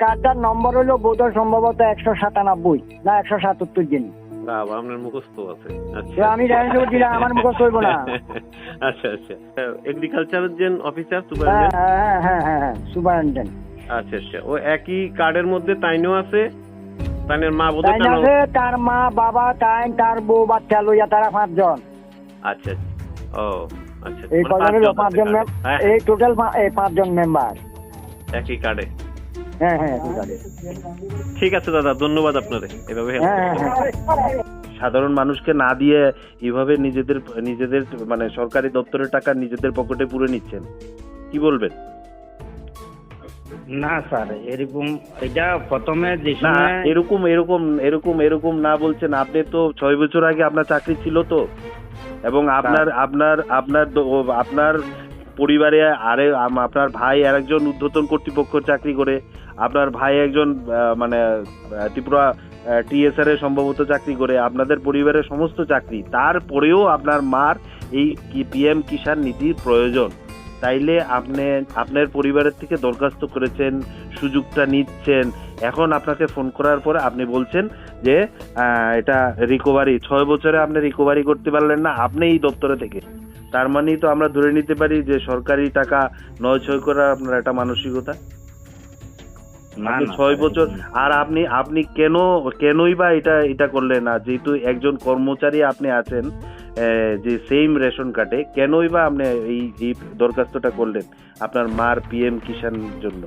কার্ডটার নম্বর হলো বোধহয় সম্ভবত একশো সাতানব্বই না একশো সাতাত্তর জন। বাবা আপনার মুখস্থ আছে। আচ্ছা আমি জানি দিলাম আমার মুখ চলবো না। আচ্ছা আচ্ছা। এগ্রিকালচারের যে অফিসার হ্যাঁ সুপারিনটেন্ডেন্ট হ্যাঁ হ্যাঁ হ্যাঁ হ্যাঁ সুপারিনটেন্ডেন্ট আচ্ছা আচ্ছা। ও একই কার্ডের মধ্যে তাইনও আছে? তাইনের মা বোধ আছে তার মা বাবা তাই তার বউ বাচ্চা লইয়া তারা পাঁচজন। আচ্ছা আচ্ছা। ও আচ্ছা। এই মানে পাঁচজন mem- হ্যাঁ, এই টোটাল পাঁচজন মেম্বার একই কার্ডে। হ্যাঁ হ্যাঁ ঠিক আছে। দাদা ধন্যবাদ আপনাদের। এভাবে হ্যাঁ সাধারণ মানুষকে না দিয়ে এভাবে নিজেদের নিজেদের মানে সরকারি দপ্তরের টাকা নিজেদের পকেটে পুরে নিচ্ছেন। কি বলবেন? না স্যার এরকম এটা প্রথমে যে না এরকম এরকম এরকম এরকম না বলছেন। আপনি তো ছয় বছর আগে আপনার চাকরি ছিল তো। এবং আপনার আপনার আপনার আপনার পরিবারে আরে আপনার ভাই আর একজন ঊর্ধ্বতন কর্তৃপক্ষ চাকরি করে, আপনার ভাই একজন মানে ত্রিপুরা টিএসআর এ সম্ভবত চাকরি করে, আপনাদের পরিবারের সমস্ত চাকরি, তারপরেও আপনার মার এই পিএম কিষাণ নীতির প্রয়োজন। তাইলে আপনি, আপনার পরিবারের থেকে দরখাস্ত করেছেন, সুযোগটা নিচ্ছেন। এখন আপনাকে ফোন করার পরে আপনি বলছেন যে এটা রিকভারি ছয় বছরে আপনি রিকভারি করতে পারলেন না, আপনি এই দপ্তরে থেকে। তার মানেই তো আমরা ধরে নিতে পারি যে সরকারি টাকা নয় ছয় করা আপনার একটা মানসিকতা। আপনি ছয় বছর। আর আপনি আপনি কেন কেনই বা এটা এটা করলেন না? যেহেতু একজন কর্মচারী আপনি আছেন যে সেম রেশন কার্ডে কেনই বা আপনি এই দরখাস্তটা করলেন আপনার মার পিএম কিষাণ জন্য?